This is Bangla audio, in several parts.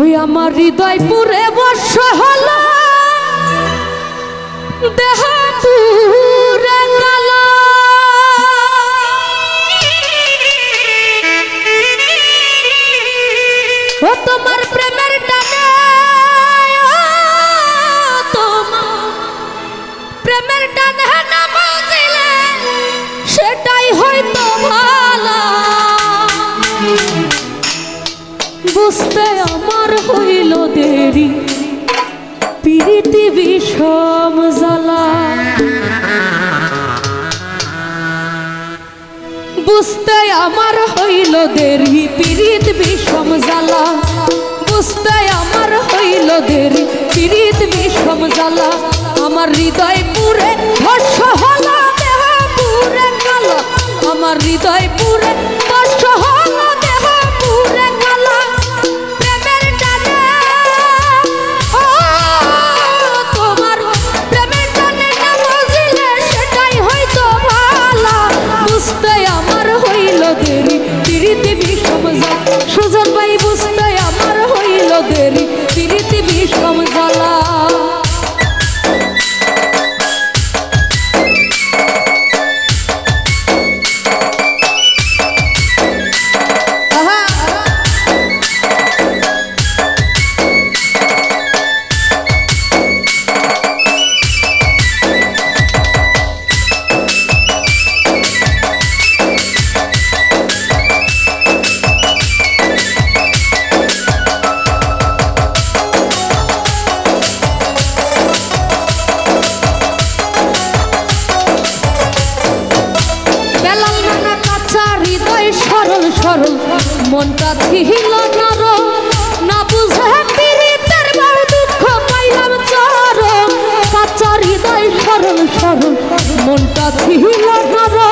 ওই আমার হৃদয় পুরে বর্ষ হল। দেহ তোমার বুঝতে আমার হইল দেরি। পৃথিবী সম জ্বালা। বুঝতে আমার হইল দেরি, পিরিত বিষম জ্বালা। বুঝতে আমার হইল দেরি, পিরিত বিষম জ্বালা। আমার হৃদয় পুরে ভস্য হলা দেহ পুরে কালা। আমার হৃদয় পুরে ছিল নারো না বুঝে পীড়িতের বড় দুঃখ পাইলাম চরম কাচার মনটা ছিল নারো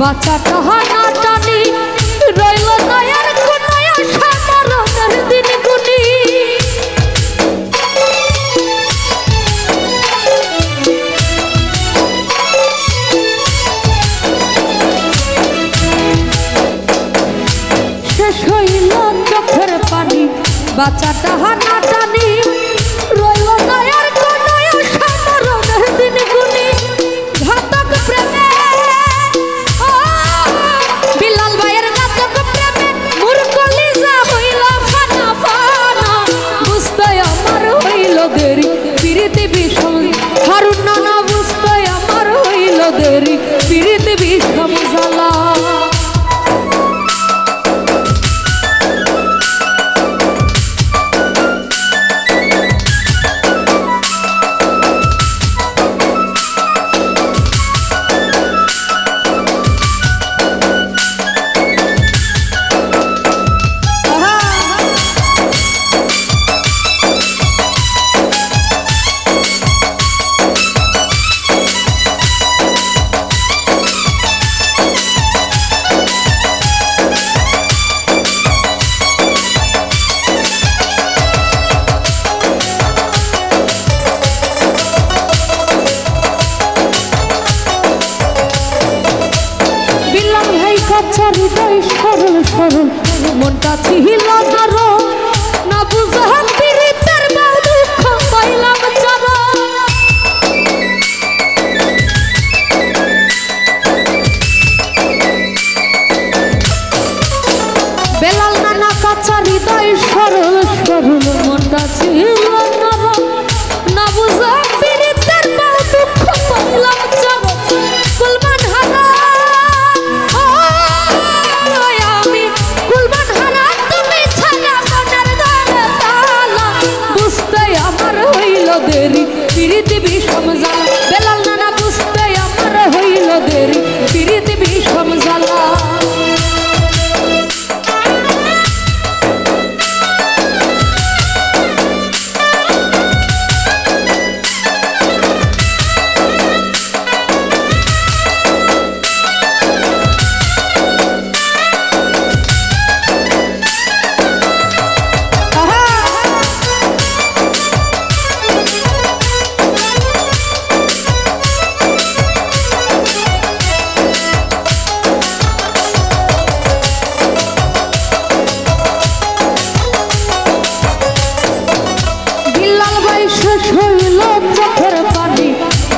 বাচ্চাটা নাটা আমার হৃদয় সরল সরল মনটা ছিল ধরো না বুঝহান পীড়িতের দুঃখ, পাইলাম যারা বেলাল নানা কাঁচা হৃদয় সরল সরল। মনটা ছিল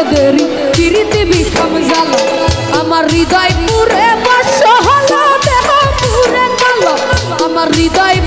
হইল দেরি পিরিতি বিষম জ্বালা। আমার হৃদয় পুরে বাস হলো, দেহ পুরে কালো। আমার হৃদয়